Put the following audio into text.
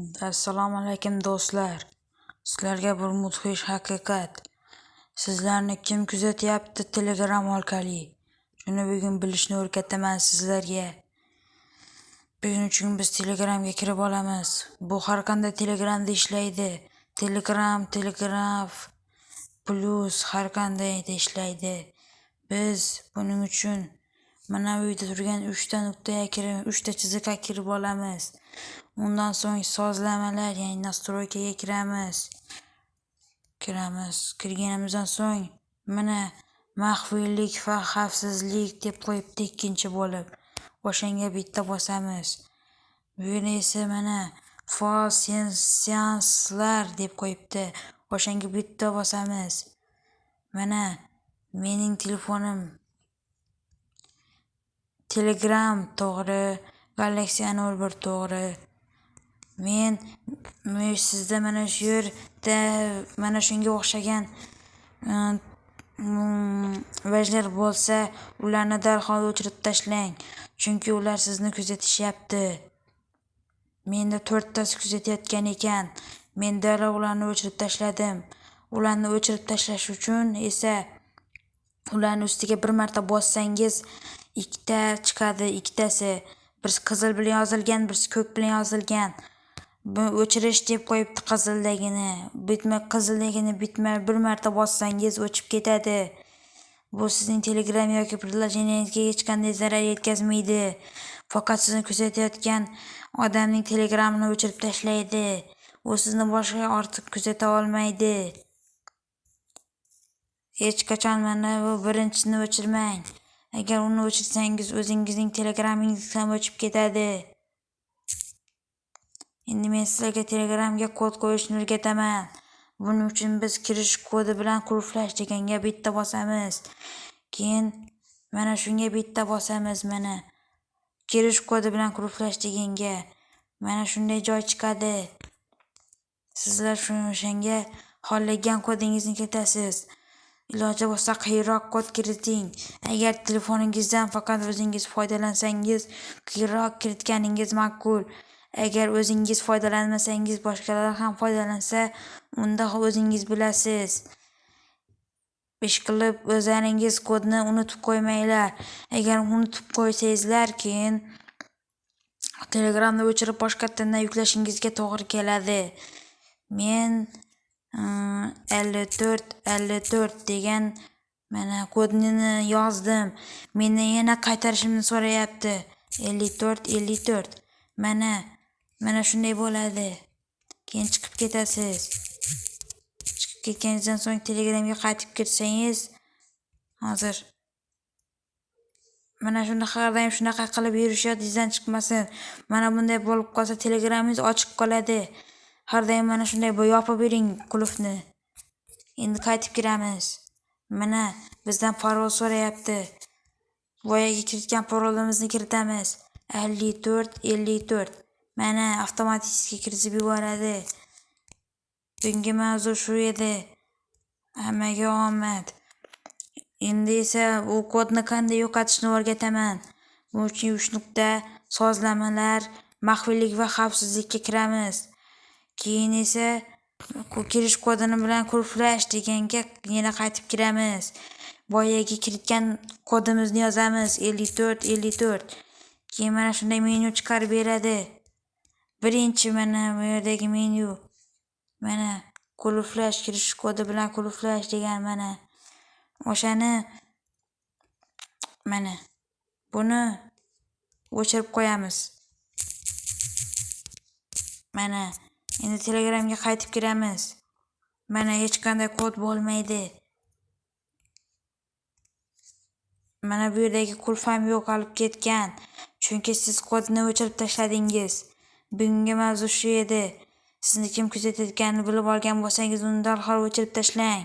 Assalomu alaykum do'stlar. Sizlarga bir mudhish haqiqat. Sizlarni kim kuzatyapti Telegram orqali? Shuni bugun bilishni o'rgataman sizlarga. Buning uchun biz Telegramga kirib olamiz. Bu har qanday Telegramda ishlaydi. Telegram, Telegraf, Plus har qandayda ishlaydi. Biz buning uchun mana bu uyda turgan 3 ta nuqtaga kirib, 3 ta chiziqqa kirib olamiz. Undan so'ng sozlamalar, ya'ni настройкаga kiramiz. Kiramiz. Kirganimizdan so'ng mana maxfiylik va xavfsizlik deb qo'yibdi ikkinchi bo'lib. O'shanga bitta bosamiz. Bu yerda esa mana faol seanslar deb qo'yibdi. O'shanga bitta bosamiz. Mana mening telefonim Telegram to'g'ri, Galaxy A01 to'g'ri. Men sizda mana shu yerda mana shunga o'xshagan e, mm, vajlar bo'lsa, ularni darhol o'chirib tashlang, chunki ular sizni kuzatishyapti. Menda 4 tasi kuzatayotgan ekan. Men darrov ularni o'chirib tashladim. Ularni o'chirib tashlash uchun esa ularni ustiga bir marta bossangiz ikkita chiqadi, ikkitasi. Birisi qizil bilan yozilgan, birisi ko'k bilan yozilgan. Bu o'chirish deb qo'yibdi qizildagini. Bitma qizildagini bitma bir marta bossangiz o'chib ketadi. Bu sizning Telegram yoki приложениеңizga hech qanday zarar yetkazmaydi. Faqat sizni kuzatayotgan odamning Telegramini o'chirib tashlaydi. U sizni boshqa ortiq kuzata olmaydi. Hech qachon mana bu birinchisini o'chirmang. Agar uni o'chirsangiz o'zingizning Telegramingiz ham o'chib ketadi. Endi men sizlarga Telegramga kod qo'yishni o'rgataman. Buning uchun biz kirish kodi bilan qulflash deganga bitta bosamiz. Keyin mana shunga bitta bosamiz mana. Kirish kodi bilan qulflash deganga mana shunday joy chiqadi. Sizlar o'shanga xohlagan kodingizni kiritasiz. Iloji bo'lsa qiyroq kod kiriting. Agar telefoningizdan faqat o'zingiz foydalansangiz, qiyroq kiritganingiz ma'qul. Agar o'zingiz foydalanmasangiz, boshqalar ham foydalansa, unda o'zingiz bilasiz. Ishqilib o'zlaringiz kodni unutib qo'ymanglar. Agar unutib qo'ysangizlar, keyin Telegramni o'chirib boshqatdandan yuklashingizga to'g'ri keladi. Men 54 54 degan mana kodni yozdim. meni yana qaytarishimni so'rayapti. 54 54. Mana mana shunday bo'ladi. Keyin chiqib ketasiz. Chiqib ketganingizdan so'ng Telegramga qaytib kirsangiz, hozir mana shunaqa doim shunaqa qilib yurish yodingizdan chiqmasin. Mana bunday bo'lib qolsa Telegramingiz ochiq qoladi. Har doim mana shunday yopib yuring qulfni. Endi qaytib kiramiz. Mana bizdan parol so'rayapti. Boyagi kiritgan parolimizni kiritamiz. 54 54. Mana avtomatik kiritib yuboradi. Bugungi mavzu shu edi. Hammaga omad. Endi esa u kodni qanday yo'qotishni o'rgataman. Bu uchun 3 nuqta sozlamalar, maxfiylik va xavfsizlikka kiramiz. Keyin esa kirish kodini bilan qulflash deganga yana qaytib kiramiz. Boyagi kiritgan kodimizni yozamiz 54 54. Keyin mana shunday menyu chiqarib beradi. Birinchi mana bu yerdagi menyu. Mana qulflash kirish kodi bilan qulflash degan mana. O'shani mana buni o'chirib qo'yamiz. Mana endi Telegramga qaytib kiramiz. Mana hech qanday kod bo'lmaydi. Mana bu yerdagi qulf ham yo'qolib ketgan. Chunki siz kodni o'chirib tashladingiz. Bugungi mavzu shu edi. Sizni kim kuzatayotganini bilib olgan bo'lsangiz, uni darhol o'chirib tashlang.